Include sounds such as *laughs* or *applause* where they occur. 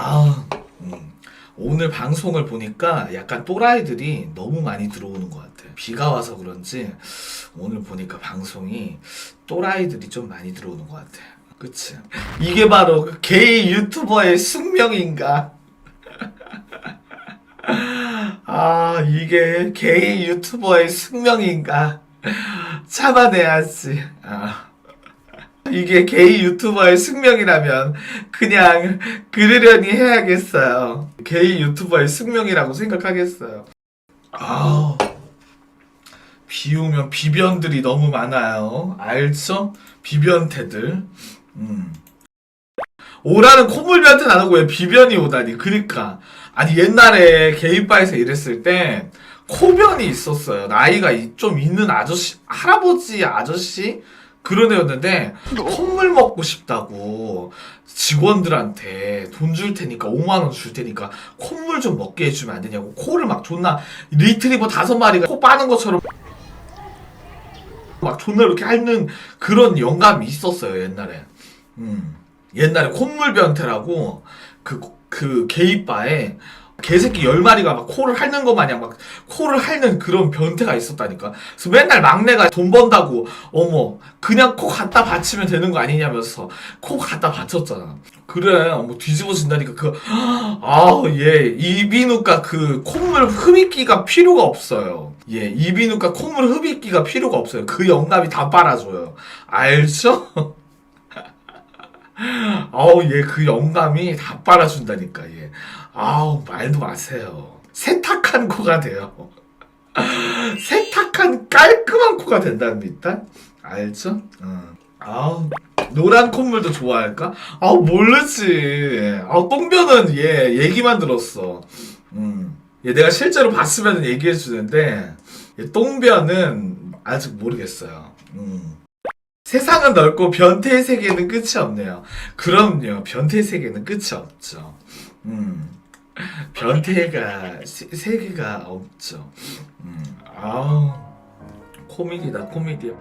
아, 음. 오늘 방송을 보니까 약간 또라이들이 너무 많이 들어오는 것 같아. 비가 와서 그런지 오늘 보니까 방송이 또라이들이 좀 많이 들어오는 것 같아. 그치? 이게 바로 그 게이 유튜버의 숙명인가? *laughs* 아, 이게 게이 유튜버의 숙명인가? 참아내야지. 아. 이게 게이 유튜버의 숙명이라면 그냥 그러려니 해야겠어요. 게이 유튜버의 숙명이라고 생각하겠어요. 아우. 비 오면 비변들이 너무 많아요. 알죠? 비변태들. 음. 오라는 콧물 변태는 안 오고 왜 비변이 오다니. 그니까. 아니, 옛날에 게이바에서 일했을 때 코변이 있었어요. 나이가 이- 좀 있는 아저씨, 할아버지 아저씨? 그런 애였는데 콧물 먹고 싶다고 직원들한테 돈 줄 테니까 5만 원 줄 테니까 콧물 좀 먹게 해주면 안 되냐고 코를 막 존나 리트리버 다섯 마리가 코 빠는 것처럼 막 존나 이렇게 핥는 그런 영감이 있었어요 옛날에. 음. 옛날에 콧물 변태라고 그 그 게이바에 개새끼 열 마리가 막 코를 핥는 것 마냥 막 코를 핥는 그런 변태가 있었다니까. 그래서 맨날 막내가 돈 번다고 어머 그냥 코 갖다 받치면 되는 거 아니냐면서 코 갖다 받쳤잖아. 그래 뭐 뒤집어진다니까 그 아우 예 이비인후과 그 콧물 흡입기가 필요가 없어요. 예 이비인후과 콧물 흡입기가 필요가 없어요. 그 영감이 다 빨아줘요. 알죠? *laughs* 아우 얘 그 영감이 다 빨아준다니까 얘. 아우 말도 마세요. 세탁한 코가 돼요. *laughs* 세탁한 깔끔한 코가 된답니다. 알죠? 어. 아우 노란 콧물도 좋아할까? 아우 모르지. 아우 똥변은 얘 얘기만 들었어. 음. 얘 내가 실제로 봤으면 얘기해 주는데 얘 똥변은 아직 모르겠어요. 음. 세상은 넓고 변태의 세계는 끝이 없네요. 그럼요. 변태의 세계는 끝이 없죠. 음. 변태가 세, 세계가 없죠. 음. 아우 코미디다 코미디야.